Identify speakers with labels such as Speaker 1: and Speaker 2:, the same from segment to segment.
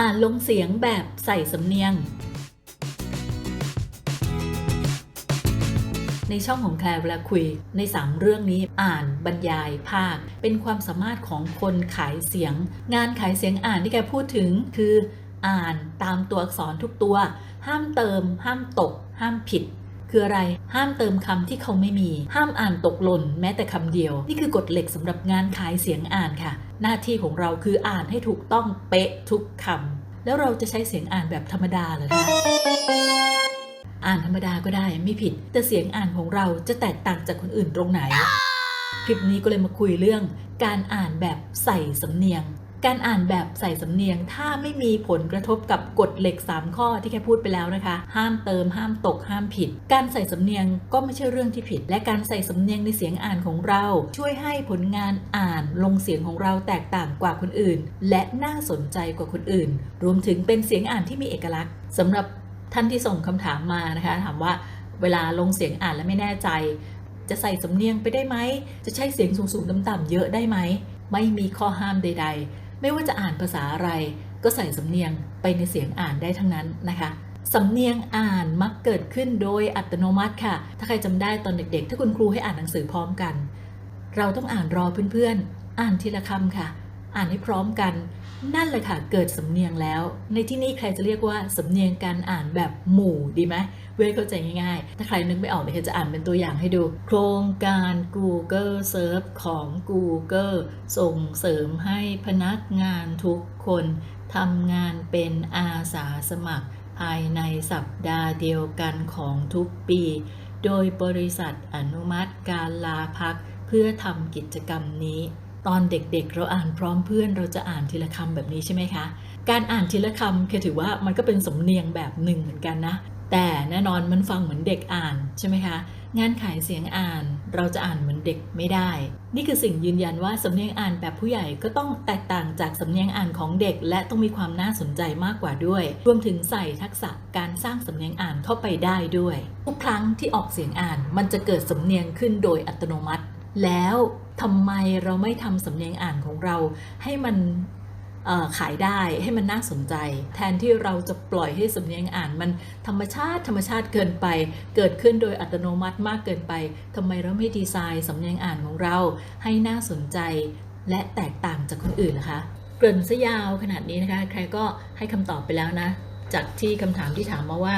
Speaker 1: อ่านลงเสียงแบบใส่สำเนียง ในช่องของแคลร์เวลาคุยใน 3 เรื่องนี้อ่านบรรยายภาค เป็นความสามารถของคนขายเสียง งานขายเสียงอ่านที่แกพูดถึงคือ อ่านตามตัวอักษรทุกตัว ห้ามเติม ห้ามตก ห้ามผิด คืออะไร ห้ามเติมคำที่เขาไม่มี ห้ามอ่านตกหล่นแม้แต่คำเดียว นี่คือกฎเหล็กสำหรับงานขายเสียงอ่านค่ะ หน้าที่ของเราคืออ่านให้ถูกต้องเป๊ะทุกคำแล้วเราจะใช้เสียงอ่านแบบธรรมดาเหรอคะอ่านธรรมดาก็ได้ไม่ผิด แต่เสียงอ่านของเราจะแตกต่างจากคนอื่นตรงไหน คลิปนี้ก็เลยมาคุยเรื่อง การอ่านแบบใส่สำเนียง การอ่านแบบใส่สำเนียงถ้าไม่มีผลกระทบกับกฎเหล็ก 3 ข้อที่แค่พูดไปแล้วนะคะ ห้ามเติมห้ามตกห้ามผิด การใส่สำเนียงก็ไม่ใช่เรื่องที่ผิด และการใส่สำเนียงในเสียงอ่านของเรา ช่วยให้ผลงานอ่านลงเสียงของเราแตกต่างกว่าคนอื่น และน่าสนใจกว่าคนอื่น รวมถึงเป็นเสียงอ่านที่มีเอกลักษณ์สำหรับท่านที่ส่งคำถามมานะคะ ถามว่าเวลาลงเสียงอ่านแล้วไม่แน่ใจ จะใส่สำเนียงไปได้ไหมจะใช้เสียงสูงๆต่ำๆเยอะได้ไหมไม่มีข้อห้ามใด ๆ ไม่ว่าจะอ่านภาษาอะไร ก็ใส่สำเนียงไปในเสียงอ่านได้ทั้งนั้นนะคะสำเนียงอ่านมักเกิดขึ้นโดยอัตโนมัติค่ะ ถ้าใครจำได้ตอนเด็กๆ ถ้าคุณครูให้อ่านหนังสือพร้อมกัน เราต้องอ่านรอเพื่อนๆ อ่านทีละคำค่ะ อ่านให้พร้อมกัน นั่นแหละค่ะเกิดสำเนียงแล้ว ในที่นี้ใครจะเรียกว่าสำเนียงการอ่านแบบหมู่ดีไหมเว้ยเข้าใจง่ายๆ ถ้าใครนึกไม่ออกเดี๋ยวจะอ่านเป็นตัวอย่างให้ดู โครงการ Google Search ของ Google ส่งเสริมให้พนักงานทุกคนทำงานเป็นอาสาสมัคร ภายในสัปดาห์เดียวกันของทุกปี โดยบริษัทอนุมัติการลาพักเพื่อทำกิจกรรมนี้ ตอนเด็กๆ เราอ่านพร้อมเพื่อนเราจะอ่านทีละคำแบบนี้ใช่ไหมคะ การอ่านทีละคำคือถือว่ามันก็เป็นสำเนียงแบบหนึ่งเหมือนกันนะ แต่แน่นอนมันฟังเหมือนเด็กอ่านใช่ไหมคะ งานขายเสียงอ่านเราจะอ่านเหมือนเด็กไม่ได้ นี่คือสิ่งยืนยันว่าสำเนียงอ่านแบบผู้ใหญ่ก็ต้องแตกต่างจากสำเนียงอ่านของเด็ก และต้องมีความน่าสนใจมากกว่าด้วย รวมถึงใส่ทักษะการสร้างสำเนียงอ่านเข้าไปได้ด้วย ทุกครั้งที่ออกเสียงอ่านมันจะเกิดสำเนียงขึ้นโดยอัตโนมัติ แล้วทำไมเราไม่ทำสำเนียงอ่านของเราให้มันขายได้ให้มันน่าสนใจ แทนที่เราจะปล่อยให้สำเนียงอ่านมันธรรมชาติธรรมชาติเกินไป เกิดขึ้นโดยอัตโนมัติมากเกินไปทำไมเราไม่ดีไซน์สำเนียงอ่านของเรา ให้น่าสนใจ และแตกต่างจากคนอื่นนะคะ เกริ่นซะยาวขนาดนี้นะคะ ใครก็ให้คำตอบไปแล้วนะ จากที่คำถามที่ถามมาว่า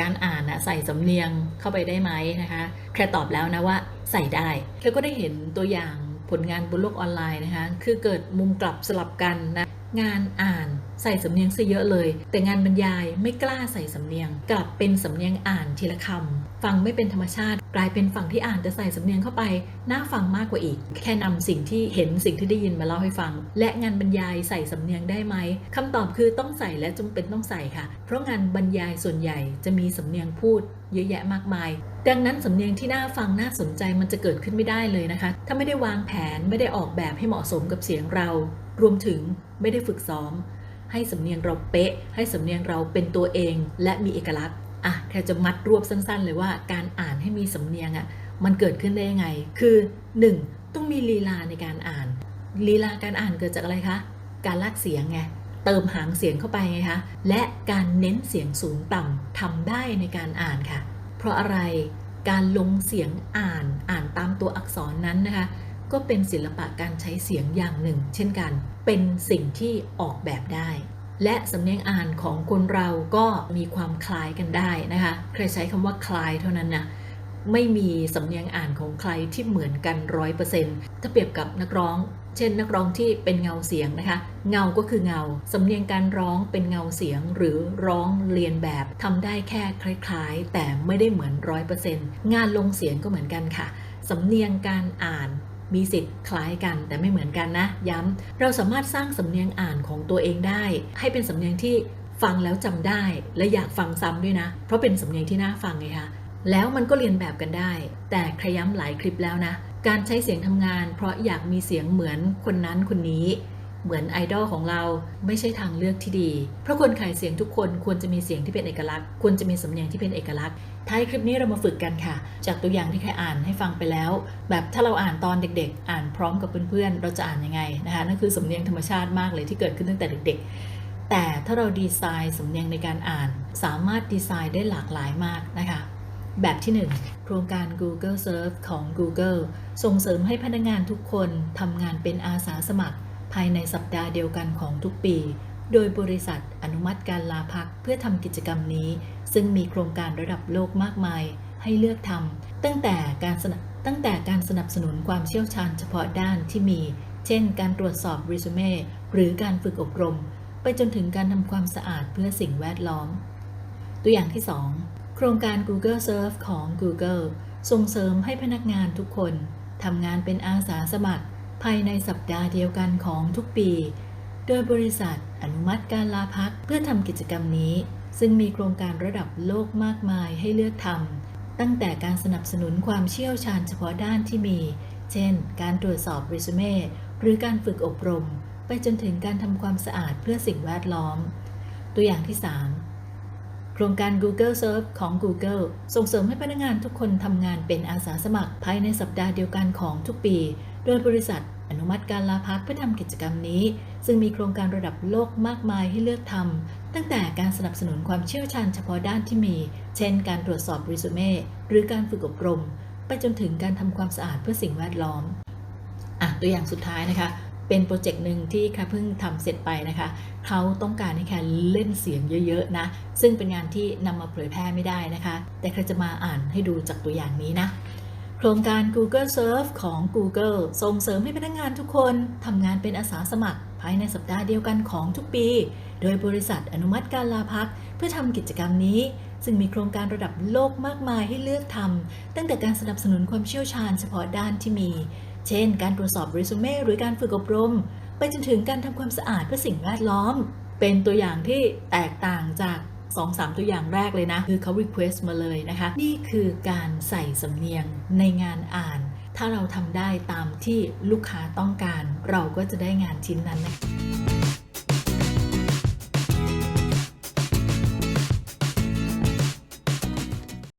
Speaker 1: การอ่านนะใส่สำเนียงเข้าไปได้ไหมนะคะแครตอบแล้วนะว่าใส่ได้แล้วก็ได้เห็นตัวอย่างผลงานบนโลกออนไลน์นะคะคือเกิดมุมกลับสลับกันนะงานอ่าน ใส่สำเนียงซะเยอะเลย แต่งานบรรยายไม่กล้าใส่สำเนียง กลับเป็นสำเนียงอ่านทีละคำฟังไม่เป็นธรรมชาติ กลายเป็นฝั่งที่อ่านแต่ใส่สำเนียงเข้าไปน่าฟังมากกว่าอีก แค่นำสิ่งที่เห็นสิ่งที่ได้ยินมาเล่าให้ฟัง และงานบรรยายใส่สำเนียงได้ไหมคำตอบคือต้องใส่และจำเป็นต้องใส่ค่ะ เพราะงานบรรยายส่วนใหญ่จะมีสำเนียงพูดเยอะแยะมากมาย ดังนั้นสำเนียงที่น่าฟังน่าสนใจมันจะเกิดขึ้นไม่ได้เลยนะคะ ถ้าไม่ได้วางแผนไม่ได้ออกแบบให้เหมาะสมกับเสียงเรา รวมถึงไม่ได้ฝึกซ้อม ให้สำเนียงเราเป๊ะ ให้สำเนียงเราเป็นตัวเองและมีเอกลักษณ์อะแค่จะมัดรวบสั้นๆ เลยว่าการอ่านให้มีสำเนียงอะมันเกิดขึ้นได้ยังไง คือ 1. ต้องมีลีลาในการอ่าน ลีลาการอ่านเกิดจากอะไรคะ การลากเสียงไง เติมหางเสียงเข้าไปไงคะ และการเน้นเสียงสูงต่ำทำได้ในการอ่านค่ะ เพราะอะไร การลงเสียงอ่าน อ่านตามตัวอักษรนั้นนะคะ ก็เป็นศิลปะการใช้เสียงอย่างหนึ่ง เช่นกัน เป็นสิ่งที่ออกแบบได้ และสำเนียงอ่านของคนเราก็มีความคล้ายกันได้นะคะใครใช้คำว่าคล้ายเท่านั้นนะไม่มีสำเนียงอ่านของใครที่เหมือนกันร้อยเปอร์เซ็นต์ถ้าเปรียบกับนักร้องเช่นนักร้องที่เป็นเงาเสียงนะคะ เงาก็คือเงา สำเนียงการร้องเป็นเงาเสียงหรือร้องเรียนแบบทำได้แค่คล้ายๆ แต่ไม่ได้เหมือนร้อยเปอร์เซ็นต์งานลงเสียงก็เหมือนกันค่ะ สำเนียงการอ่าน มีสิทธิ์คล้ายกันแต่ไม่เหมือนกันนะ ย้ำเราสามารถสร้างสำเนียงอ่านของตัวเองได้ ให้เป็นสำเนียงที่ฟังแล้วจำได้ และอยากฟังซ้ำด้วยนะ เพราะเป็นสำเนียงที่น่าฟังไงคะแล้วมันก็เรียนแบบกันได้ แต่ใครย้ำหลายคลิปแล้วนะ การใช้เสียงทำงาน เพราะอยากมีเสียงเหมือนคนนั้นคนนี้ เหมือนไอดอลของเราไม่ใช่ทางเลือกที่ดี เพราะคนขายเสียงทุกคนควรจะมีเสียงที่เป็นเอกลักษณ์ ควรจะมีสำเนียงที่เป็นเอกลักษณ์ ท้ายคลิปนี้เรามาฝึกกันค่ะ จากตัวอย่างที่ใครอ่านให้ฟังไปแล้ว แบบถ้าเราอ่านตอนเด็กๆ อ่านพร้อมกับเพื่อนๆ เราจะอ่านยังไงนะคะนั่นคือสำเนียงธรรมชาติมากเลยที่เกิดขึ้นตั้งแต่เด็กๆ แต่ถ้าเราดีไซน์สำเนียงในการอ่าน สามารถดีไซน์ได้หลากหลายมากนะคะแบบที่ 1 โครงการ Google Serve ของ Google ส่งเสริมให้พนักงานทุกคนทำงานเป็นอาสาสมัคร ภายในสัปดาห์เดียวกันของทุกปี โดยบริษัทอนุมัติการลาพักเพื่อทำกิจกรรมนี้ ซึ่งมีโครงการระดับโลกมากมายให้เลือกทำตั้งแต่การตั้งแต่การสนับสนุนความเชี่ยวชาญเฉพาะด้านที่มี เช่น การตรวจสอบรี s ูเม่หรือการฝึกอบรม ไปจนถึงการทำความสะอาดเพื่อสิ่งแวดล้อม ตัวอย่างที่ 2 โครงการ Google Serve ของ Google ส่งเสริมให้พนักงานทุกคนทำงานเป็นอาสาสมัคร ภายในสัปดาห์เดียวกันของทุกปี โดยบริษัทอนุมัติการลาพักเพื่อทำกิจกรรมนี้ ซึ่งมีโครงการระดับโลกมากมายให้เลือกทำตั้งแต่การสนับสนุนความเชี่ยวชาญเฉพาะด้านที่มี เช่น การตรวจสอบเรี s ูเม่หรือการฝึกอบรม ไปจนถึงการทำความสะอาดเพื่อสิ่งแวดล้อม ตัวอย่างที่ 3โครงการ Google Serve ของ Google ส่งเสริมให้พนักงานทุกคนทำงานเป็นอาสาสมัครภายในสัปดาห์เดียวกันของทุกปี โดยบริษัทอนุมัติการลาพักเพื่อทำกิจกรรมนี้ ซึ่งมีโครงการระดับโลกมากมายให้เลือกทำตั้งแต่การสนับสนุนความเชี่ยวชาญเฉพาะด้านที่มี เช่น การตรวจสอบรี s ูเม่หรือการฝึกอบรม ไปจนถึงการทำความสะอาดเพื่อสิ่งแวดล้อมอะตัวอย่างสุดท้ายนะคะ เป็นโปรเจกต์หนึ่งที่ค่เพิ่งทำเสร็จไปนะคะ เขาต้องการให้แค่เล่นเสียงเยอะๆนะ ซึ่งเป็นงานที่นำมาเผยแพร่ไม่ได้นะคะ แต่ใครจะมาอ่านให้ดูจากตัวอย่างนี้นะ ครงการ Google Serve ของ Google ส่งเสริมให้พนักงานทุกคนทำงานเป็นอาสาสมัคร ภายในสัปดาห์เดียวกันของทุกปี โดยบริษัทอนุมัติการลาพัก เพื่อทำกิจกรรมนี้ ซึ่งมีโครงการระดับโลกมากมายให้เลือกทำตั้งแต่การสนับสนุนความเชี่ยวชาญเฉพาะด้านที่มี เช่น การตรวจสอบเรี s ูเม่หรือการฝึกอบรม ไปจนถึงการทำความสะอาดเพื่อสิ่งแวดล้อม เป็นตัวอย่างที่แตกต่างจาก 2-3 ตัวอย่างแรกเลยนะ คือเขา request มาเลยนะคะ นี่คือการใส่สำเนียงในงานอ่าน ถ้าเราทำได้ตามที่ลูกค้าต้องการ เราก็จะได้งานชิ้นนั้นนะ